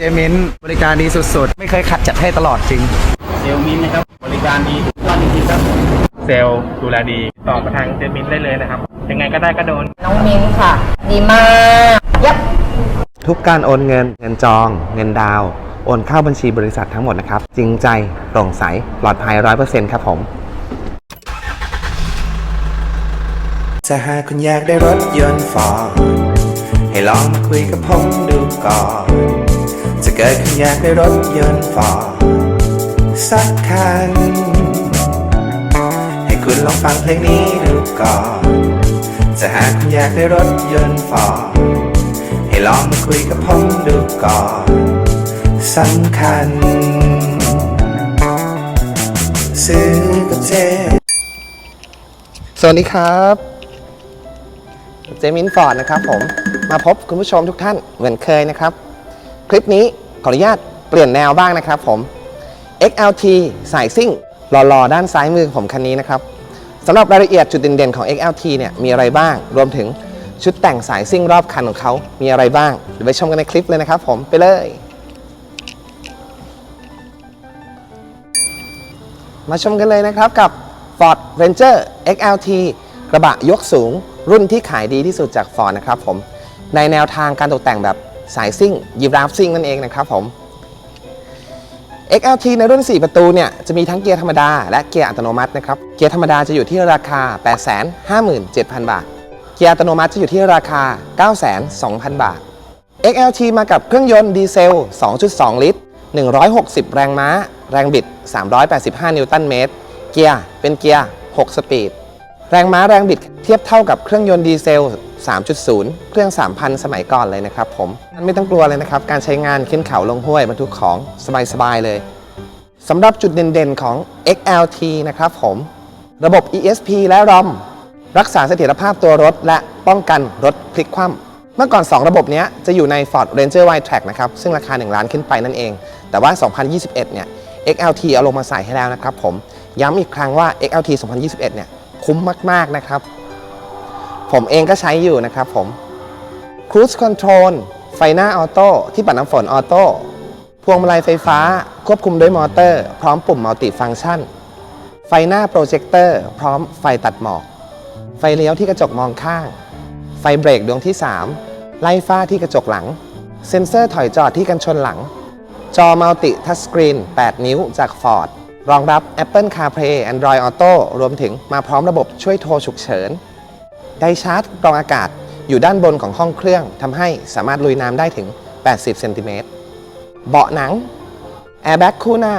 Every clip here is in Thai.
เจมินบริการดีสุดๆ ไม่เคยขัดจัดให้ตลอดจริง เซลล์มินนะครับ บริการดีทุกวันจริงๆครับ เซลล์ดูแลดีต่อมาทางเจมินได้เลยนะครับ ยังไงก็ได้ก็โดน น้องมิ้นค่ะ ดีมาก ยับ ทุกการโอนเงิน เงินจอง เงินดาวน์โอนเข้าบัญชีบริษัททั้งหมดนะครับ จริงใจโปร่งใส ปลอดภัย100%ครับผม ถ้าหากคุณอยากได้รถยนต์ฟอร์ดให้ลองมาคุยกับผมดูก่อน ถ้าเกิดคุณอยากได้รถยนต์ฟอร์ดสักคัน ให้คุณลองฟังเพลงนี้ดูก่อนถ้าหากคุณอยากได้รถยนต์ฟอร์ดให้ลองมาคุยกับผมดูก่อนสำคัญ ซื้อกับเจสวัสดีครับเจมินฟอร์ดนะครับผมมาพบคุณผู้ชมทุกท่านเหมือนเคยนะครับ คลิปนี้ขออนุญาตเปลี่ยนแนวบ้างนะครับผม XLT สายซิ่งหล่อๆ ด้านซ้ายมือของผมคันนี้นะครับสำหรับรายละเอียดจุดเด่นๆของ XLT เนี่ยมีอะไรบ้าง รวมถึงชุดแต่งสายซิ่งรอบคันของเขา มีอะไรบ้าง เดี๋ยวไปชมกันในคลิปเลยนะครับผม ไปเลย มาชมกันเลยนะครับกับ Ford Ranger XLT กระบะยกสูง รุ่นที่ขายดีที่สุดจาก Ford นะครับผม ในแนวทางการตกแต่งแบบ สายซิ่งยีราฟซิ่งนั่นเองนะครับผม XLT ในรุ่น 4 ประตูเนี่ยจะมีทั้งเกียร์ธรรมดาและเกียร์อัตโนมัตินะครับ เกียร์ธรรมดาจะอยู่ที่ราคา 857,000 บาท เกียร์อัตโนมัติจะอยู่ที่ราคา 902,000 บาท XLT มากับเครื่องยนต์ดีเซล 2.2 ลิตร 160 แรงม้า แรงบิด 385 นิวตันเมตร เกียร์เป็นเกียร์ 6 สปีด แรงม้าแรงบิดเทียบเท่ากับเครื่องยนต์ดีเซล 3.0 เครื่อง 3,000 สมัยก่อนเลยนะครับผมนั่นไม่ต้องกลัวเลยนะครับ การใช้งานขึ้นเขาลงห้วยบรรทุกของสบายๆเลยสำหรับจุดเด่นๆของ XLT นะครับผม ระบบ ESP และ ROM รักษาเสถียรภาพตัวรถ และป้องกันรถพลิกคว่ำเมื่อก่อน 2 ระบบเนี้ยจะอยู่ใน Ford Ranger Wide-Track นะครับซึ่งราคา 1 ล้านขึ้นไปนั่นเอง แต่ว่า 2021 เนี่ย XLT เอาลงมาใส่ให้แล้วนะครับผมย้ำอีกครั้งว่า XLT 2021 เนี่ยคุ้มมากๆนะครับ ผมเองก็ใช้อยู่นะครับผม Cruise Control ไฟหน้าออโต้ที่ปัดน้ำฝนออโต้พวงมาลัยไฟฟ้าควบคุมด้วยมอเตอร์ พร้อมปุ่มมัลติฟัง c t ชัน ไฟหน้าโปรเจคเตอร์พร้อมไฟตัดหมอก ไฟเลี้ยวที่กระจกมองข้าง ไฟเบรกดวงที่ 3 ไล่ฟ้าที่กระจกหลัง เซ็นเซอร์ถอยจอดที่กันชนหลัง จอมัลติทัชสกรีน 8 นิ้วจาก Ford รองรับ Apple CarPlay Android Auto รวมถึงมาพร้อมระบบช่วยโทรฉุกเฉิน ไดชาร์จกรองอากาศอยู่ด้านบนของห้องเครื่องทำให้สามารถลุยน้ำได้ถึง 80 เซนติเมตร เบาะหนัง แอร์แบ็กคู่หน้า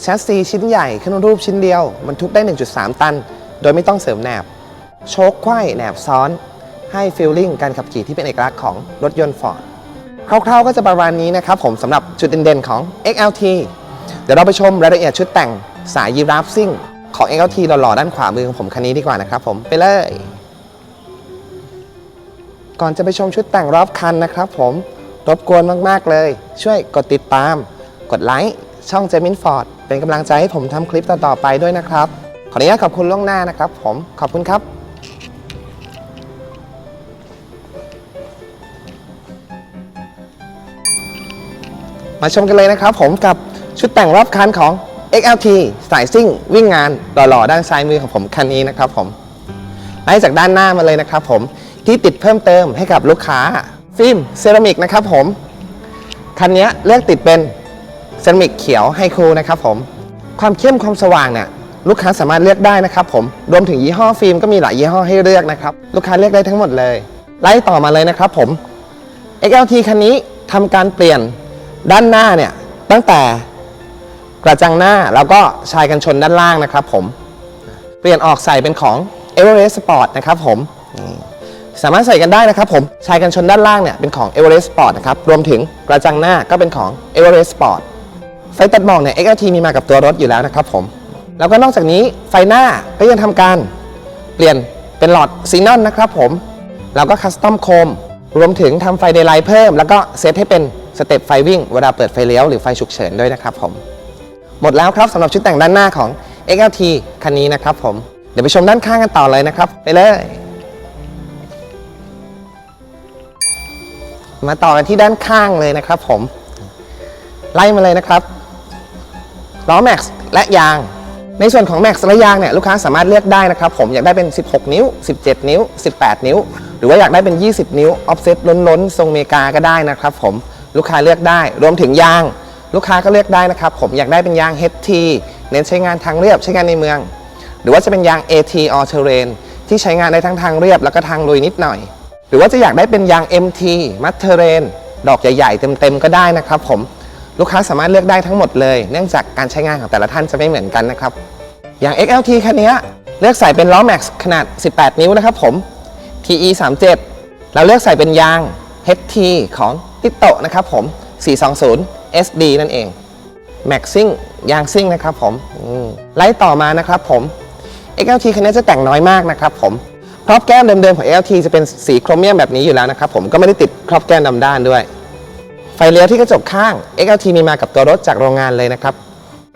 แชสซีชิ้นใหญ่ขึ้นรูปชิ้นเดียวบรรทุกได้ 1.3 ตัน โดยไม่ต้องเสริมแหนบ โชคไขว้แหนบซ้อน ให้ฟีลลิ่งการขับขี่ที่เป็นเอกลักษณ์ของรถยนต์ Ford คร่าวๆก็จะประมาณนี้นะครับผมสำหรับจุดเด่นๆของ XLT เดี๋ยวเราไปชมรายละเอียดชุดแต่งสายยีราฟซิ่งของ XLT หล่อๆด้านขวามือของผมคันนี้ดีกว่านะครับผมไปเลย ก่อนจะไปชมชุดแต่งรอบคันนะครับผมรบกวนมาก ๆ เลย ช่วยกดติดตาม กดไลค์ ช่องเจมินฟอร์ด เป็นกำลังใจให้ผมทำคลิปต่อ ๆ ไปด้วยนะครับ ขออนุญาตขอบคุณล่วงหน้านะครับผม ขอบคุณครับมาชมกันเลยนะครับผมกับชุดแต่งรอบคันของ XLT สายซิ่ง วิ่งงานหล่อๆ ด้านซ้ายมือของผมคันนี้นะครับผมไล่จากด้านหน้ามาเลยนะครับผม ที่ติดเพิ่มเติมให้กับลูกค้า ฟิล์มเซรามิกนะครับผม คันนี้เลือกติดเป็นเซรามิกเขียวไฮคูนะครับผม ความเข้มความสว่างเนี่ยลูกค้าสามารถเลือกได้นะครับผม รวมถึงยี่ห้อฟิล์มก็มีหลายยี่ห้อให้เลือกนะครับ ลูกค้าเลือกได้ทั้งหมดเลย ไล่ต่อมาเลยนะครับผม XLT คันนี้ทำการเปลี่ยนด้านหน้าเนี่ยตั้งแต่กระจังหน้าแล้วก็ชายกันชนด้านล่างนะครับผม เปลี่ยนออกใส่เป็นของ Everest Sport นะครับผม สามารถใส่กันได้นะครับผมชายกันชนด้านล่างเนี่ยเป็นของ Everest Sport นะครับรวมถึงกระจังหน้าก็เป็นของ Everest Sport ไฟตัดหมอกเนี่ย XLT มีมากับตัวรถอยู่แล้วนะครับผมแล้วก็นอกจากนี้ไฟหน้าก็ยังทำการเปลี่ยนเป็นหลอดซีนอนนะครับผมแล้วก็คัสตอมโคมรวมถึงทำไฟเดย์ไลท์เพิ่ม แล้วก็เซตให้เป็นสเต็ปไฟวิ่งเวลาเปิดไฟเลี้ยวหรือไฟฉุกเฉินด้วยนะครับผมหมดแล้วครับสำหรับชุดแต่งด้านหน้าของ XLT คันนี้นะครับผมเดี๋ยวไปชมด้านข้างกันต่อเลยนะครับ ไปเลย มาต่อกันที่ด้านข้างเลยนะครับผม ไล่มาเลยนะครับล้อแม็กซ์และยาง ในส่วนของแม็กซ์และยางเนี่ยลูกค้าสามารถเลือกได้นะครับผมอยากได้เป็น 16 นิ้ว 17 นิ้ว 18 นิ้ว หรือว่าอยากได้เป็น 20 นิ้วออฟเซ็ตล้นๆ ทรงเมกาก็ได้นะครับผมลูกค้าเลือกได้ รวมถึงยาง ลูกค้าก็เลือกได้นะครับผมอยากได้เป็นยาง HT เน้นใช้งานทางเรียบใช้งานในเมือง หรือว่าจะเป็นยาง AT All Terrain ที่ใช้งานได้ทั้งทางเรียบแล้วก็ทางลุยนิดหน่อย รือว่าจะอยากได้เป็นยาง MT m u d Terrain ดอกใหญ่ๆ เต็มๆ ก็ได้นะครับผม ลูกค้าสามารถเลือกได้ทั้งหมดเลย เนื่องจากการใช้งานของแต่ละท่านจะไม่เหมือนกันนะครับ อย่าง XLT คันนี้เลือกใส่เป็นล้อแม็กซ์ขนาด 18 นิ้วนะครับผม TE 37เราเลือกใส่เป็นยาง HT ของติโตะนะครับผม 420 SD นั่นเอง แม็กซิ่งยางซิ่งนะครับผมไล่ต่อมานะครับผม XLT คันนี้จะแต่งน้อยมากนะครับผม ครอบแก้มเดิมๆของ LT จะเป็นสีโครเมียมแบบนี้อยู่แล้วนะครับผมก็ไม่ได้ติดครอบแก้มดำด้านด้วย ไฟเลี้ยวที่กระจกข้าง XLT มีมากับตัวรถจากโรงงานเลยนะครับ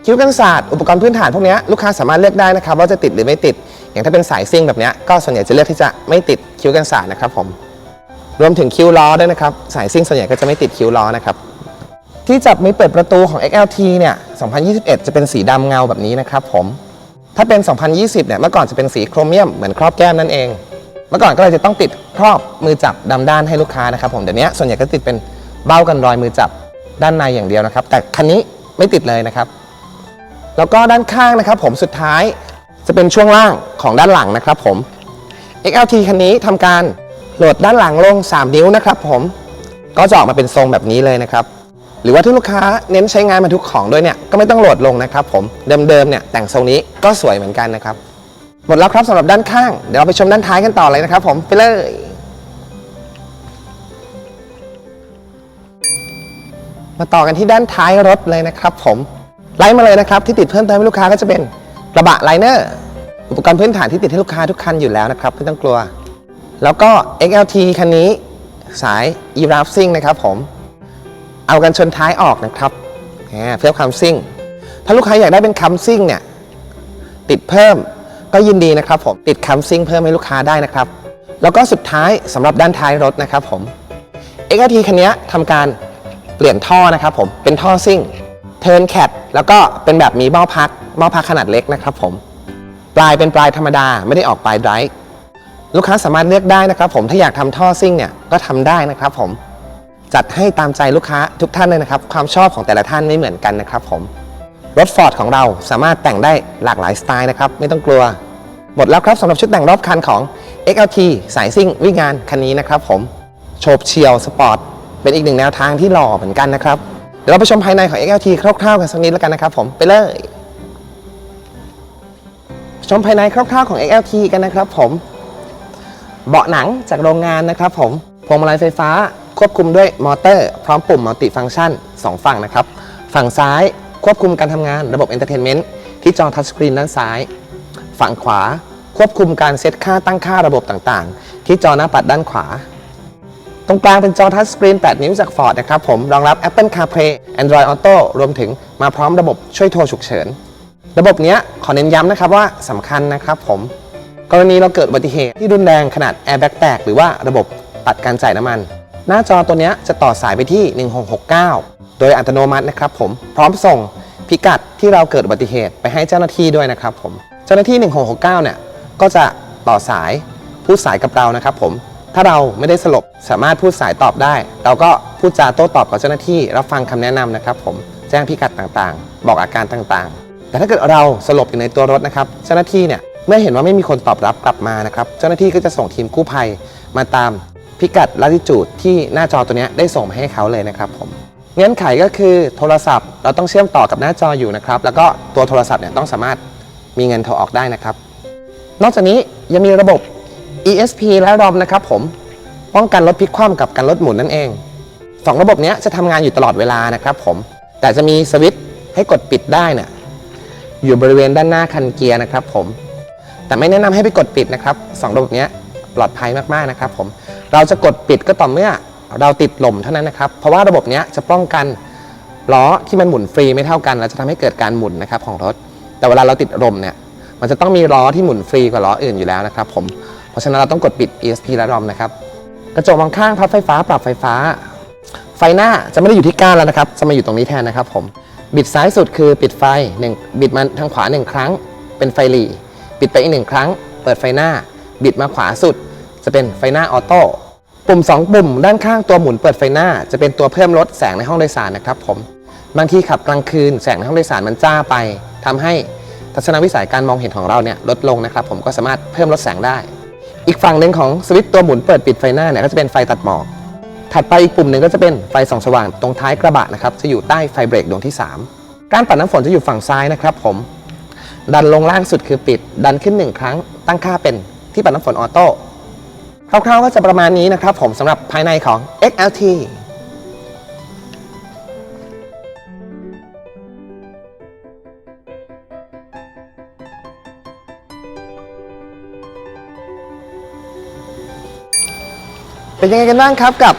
คิ้วกันศาสตร์อุปกรณ์พื้นฐานพวกนี้ลูกค้าสามารถเลือกได้นะครับว่าจะติดหรือไม่ติด อย่างถ้าเป็นสายซิ่งแบบนี้ก็ส่วนใหญ่จะเลือกที่จะไม่ติดคิ้วกันศาสตร์นะครับผมรวมถึงคิ้วล้อด้วยนะครับสายซิ่งส่วนใหญ่ก็จะไม่ติดคิ้วล้อนะครับที่จับมือเปิดประตูของ XLT เนี่ย 2021 จะเป็นสีดำเงาแบบนี้นะครับผม ถ้าเป็น 2020 เนี่ย เมื่อก่อนจะเป็นสีโครเมียมเหมือนครอบแก้มนั่นเอง เมื่อก่อนก็เลยจะต้องติดครอบมือจับดำด้านให้ลูกค้านะครับผมเดี๋ยวนี้ส่วนใหญ่ก็ติดเป็นเบ้ากันรอยมือจับด้านในอย่างเดียวนะครับ แต่คันนี้ไม่ติดเลยนะครับ แล้วก็ด้านข้างนะครับ ผมสุดท้ายจะเป็นช่วงล่างของด้านหลังนะครับผม XLT คันนี้ทำการโหลดด้านหลังลง 3 นิ้วนะครับผมก็จะออกมาเป็นทรงแบบนี้เลยนะครับ หรือว่าที่ลูกค้าเน้นใช้งานบรรทุกของด้วยเนี่ยก็ไม่ต้องโหลดลงนะครับผมเดิมๆเนี่ยแต่งทรงนี้ก็สวยเหมือนกันนะครับหมดแล้วครับสำหรับด้านข้างเดี๋ยวเราไปชมด้านท้ายกันต่อเลยนะครับ ผมไปเลยมาต่อกันที่ด้านท้ายรถเลยนะครับ ผมไล่มาเลยนะครับ ที่ติดเพิ่มเติมให้ลูกค้าก็จะเป็นกระบะไลเนอร์อุปกรณ์พื้นฐานที่ติดให้ลูกค้าทุกคันอยู่แล้วนะครับไม่ต้องกลัว แล้วก็ XLT คันนี้สาย e r a f s i n g นะครับผม เอากันชนท้ายออกนะครับอ่เพื่อความซิ่ง ถ้าลูกค้าอยากได้เป็นคัมซิ่งเนี่ยติดเพิ่มก็ยินดีนะครับผมติดคัมซิ่งเพิ่มให้ลูกค้าได้นะครับ แล้วก็สุดท้ายสำหรับด้านท้ายรถนะครับผม XLT คันนี้ทำการเปลี่ยนท่อนะครับผมเป็นท่อซิ่งเทิร์นแคทแล้วก็เป็นแบบมีเบ้าพักเบ้าพักขนาดเล็กนะครับผมปลายเป็นปลายธรรมดาไม่ได้ออกปลายไดร์ลูกค้าสามารถเลือกได้นะครับผมถ้าอยากทำท่อซิ่งเนี่ยก็ทำได้นะครับผม จัดให้ตามใจลูกค้าทุกท่านเลยนะครับ ความชอบของแต่ละท่านไม่เหมือนกันนะครับผม รถ Ford ของเราสามารถแต่งได้หลากหลายสไตล์นะครับ ไม่ต้องกลัว หมดแล้วครับสำหรับชุดแต่งรอบคันของ XLT สายซิ่งวิ่งงานคันนี้นะครับผมโฉบเฉียวสปอร์ตเป็นอีกหนึ่งแนวทางที่หล่อเหมือนกันนะครับ เดี๋ยวเราไปชมภายในของ XLT คร่าวๆกันสักนิดแล้วกันนะครับผมไปเลยชมภายในคร่าวๆของ XLT กันนะครับผม เบาะหนังจากโรงงานนะครับผม พวงมาลัยไฟฟ้า ควบคุมด้วยมอเตอร์ พร้อมปุ่มมัลติฟังก์ชัน2ฝั่งนะครับ ฝั่งซ้ายควบคุมการทำงานระบบเอนเตอร์เทนเมนต์ที่จอทัชสกรีนด้านซ้าย ฝั่งขวาควบคุมการเซตค่าตั้งค่าระบบต่างๆ ที่จอหน้าปัดด้านขวา ตรงกลางเป็นจอทัชสกรีน 8 นิ้วจาก Ford นะครับผมรองรับ Apple CarPlay Android Auto รวมถึงมาพร้อมระบบช่วยโทรฉุกเฉิน ระบบเนี้ยขอเน้นย้ำนะครับว่าสำคัญนะครับผมกรณีเราเกิดอุบัติเหตุที่รุนแรงขนาดแอร์แบ็กแตกหรือว่าระบบตัดการจ่ายน้ำมัน หน้าจอตัวนี้จะต่อสายไปที่ 1669 โดยอัตโนมัตินะครับผม พร้อมส่งพิกัดที่เราเกิดอุบัติเหตุไปให้เจ้าหน้าที่ด้วยนะครับผม เจ้าหน้าที่ 1669 เนี่ย ก็จะต่อสายพูดสายกับเรานะครับผม ถ้าเราไม่ได้สลบสามารถพูดสายตอบได้ เราก็พูดจาโต้ตอบกับเจ้าหน้าที่รับฟังคำแนะนำนะครับผม แจ้งพิกัดต่างๆ บอกอาการต่างๆ แต่ถ้าเกิดเราสลบอยู่ในตัวรถนะครับ เจ้าหน้าที่เนี่ย เมื่อเห็นว่าไม่มีคนตอบรับกลับมานะครับ เจ้าหน้าที่ก็จะส่งทีมกู้ภัยมาตาม พิกัดลัติจูดที่หน้าจอตัวนี้ได้ส่งมาให้เขาเลยนะครับผมเงื่อนไขก็คือโทรศัพท์ เราต้องเชื่อมต่อกับหน้าจออยู่นะครับ แล้วก็ตัวโทรศัพท์เนี่ยต้องสามารถมีเงินโทรออกได้นะครับ นอกจากนี้ยังมีระบบ ESP และ ROM นะครับผมป้องกันรถพลิกคว่ำกับการรถหมุนนั่นเองสองระบบเนี้ยจะทำงานอยู่ตลอดเวลานะครับผมแต่จะมีสวิตช์ให้กดปิดได้เนี่ยอยู่บริเวณด้านหน้าคันเกียร์นะครับผมแต่ไม่แนะนำให้ไปกดปิดนะครับสองระบบเนี้ยปลอดภัยมากๆนะครับผม เราจะกดปิดก็ต่อเมื่อเราติดลมเท่านั้นนะครับ เพราะว่าระบบเนี้ยจะป้องกันล้อที่มันหมุนฟรีไม่เท่ากันแล้วจะทำให้เกิดการหมุนนะครับของรถ แต่เวลาเราติดลมเนี่ย มันจะต้องมีล้อที่หมุนฟรีกว่าล้ออื่นอยู่แล้วนะครับผม เพราะฉะนั้นเราต้องกดปิด ESP และ ROM นะครับ กระจกมองข้างพับไฟฟ้าปรับไฟฟ้า ไฟหน้าจะไม่ได้อยู่ที่ก้านแล้วนะครับ จะมาอยู่ตรงนี้แทนนะครับผม บิดซ้ายสุดคือปิดไฟหนึ่งบิดมาทางขวาหนึ่งครั้ง เป็นไฟหลีบิดไปอีกหนึ่งครั้ง เปิดไฟหน้า บิดมาขวาสุด จะเป็นไฟหน้าออโต้ปุ่ม 2 ปุ่ม ด้านข้างตัวหมุนเปิดไฟหน้า จะเป็นตัวเพิ่มลดแสงในห้องโดยสารนะครับผมบางทีขับกลางคืนแสงในห้องโดยสารมันจ้าไปทำให้ทัศนวิสัยการมองเห็นของเราเนี่ยลดลงนะครับผมก็สามารถเพิ่มลดแสงได้ อีกฝั่งหนึ่งของสวิตช์ตัวหมุนเปิดปิดไฟหน้าเนี่ยก็จะเป็นไฟตัดหมอกถัดไปอีกปุ่มหนึ่งก็จะเป็นไฟส่องสว่างตรงท้ายกระบะนะครับจะอยู่ใต้ไฟเบรกดวงที่ 3 การปัดน้ำฝนจะอยู่ฝั่งซ้ายนะครับผมดันลงล่างสุดคือปิด ดันขึ้น 1 ครั้งตั้งค่าเป็นที่ปัดน้ำฝนออโต้ คร่าวๆก็จะประมาณนี้นะครับผมสำหรับภายในของ XLT เป็นยังไงกันบ้างครับกับ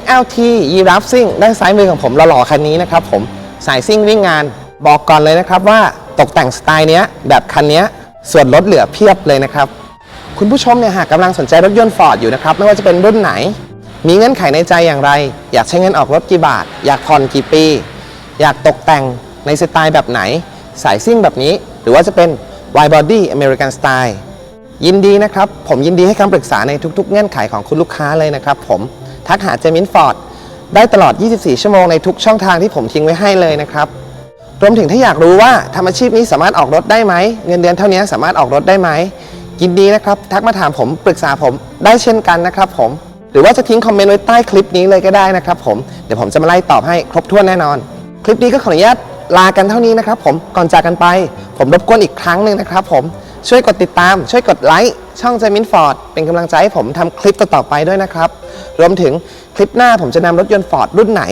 XLT Giraffe Sing ด้านซ้ายมือของผมหล่อๆคันนี้นะครับผมสายซิ่งวิ่งงานบอกก่อนเลยนะครับว่าตกแต่งสไตล์เนี้ยแบบคันเนี้ยส่วนลดเหลือเพียบเลยนะครับ คุณผู้ชมเนี่ยหากกำลังสนใจรถยนต์ Ford อยู่นะครับ ไม่ว่าจะเป็นรุ่นไหน มีเงื่อนไขในใจอย่างไร อยากใช้เงินออกรถกี่บาท อยากผ่อนกี่ปี อยากตกแต่งในสไตล์แบบไหน สายซิ่งแบบนี้ หรือว่าจะเป็น wide body American style ยินดีนะครับ ผมยินดีให้คำปรึกษาในทุกๆ เงื่อนไขของคุณลูกค้าเลยนะครับผมทักหาเจมินฟอร์ดได้ตลอด 24 ชั่วโมงในทุกช่องทางที่ผมทิ้งไว้ให้เลยนะครับ รวมถึงถ้าอยากรู้ว่าทำอาชีพนี้สามารถออกรถได้ไหม เงินเดือนเท่านี้สามารถออกรถได้ไหม ยินดีนะครับ ทักมาถามผมปรึกษาผมได้เช่นกันนะครับผม หรือว่าจะทิ้งคอมเมนต์ไว้ใต้คลิปนี้เลยก็ได้นะครับผม เดี๋ยวผมจะมาไล่ตอบให้ครบถ้วนแน่นอน คลิปนี้ก็ขออนุญาตลากันเท่านี้นะครับผมก่อนจากกันไป ผมรบกวนอีกครั้งหนึ่งนะครับผมช่วยกดติดตาม ช่วยกดไลค์ช่องเจมินฟอร์ดเป็นกำลังใจให้ผมทำคลิปต่อๆไปด้วยนะครับ รวมถึงคลิปหน้าผมจะนำรถยนต์ฟอร์ดรุ่นไหน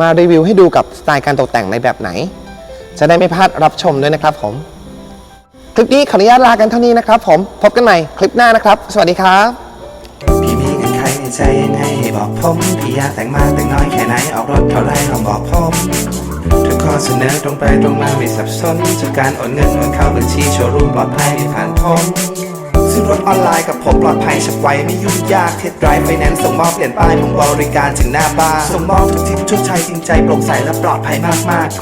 มารีวิวให้ดูกับสไตล์การตกแต่งในแบบไหน จะได้ไม่พลาดรับชมด้วยนะครับผม คลิปนี้ขออนุญาตลากันเท่านี้นะครับผมพบกันใหม่คลิปหน้านะครับ สวัสดีครับพี่มีเงินใครในใจยังไงบอกผมพี่อยากแต่งมากแต่งน้อยแค่ไหนออกรถเท่าไรลองบอกผมทุกข้อเสนอตรงไปตรงมาไม่สับสนจากการโอนเงินโอนเข้าบัญชีโชว์รูมปลอดภัยผ่านผมซื้อรถออนไลน์กับผมปลอดภัยฉับไวไม่ยุ่งยากเทสไดรฟ์ไฟแนนซ์ส่งมอบเปลี่ยนป้ายผมบริการถึงหน้าบ้านส่งมอบทุกทิศทุกชัยจริงใจโปร่งใสและปลอดภัยมากๆ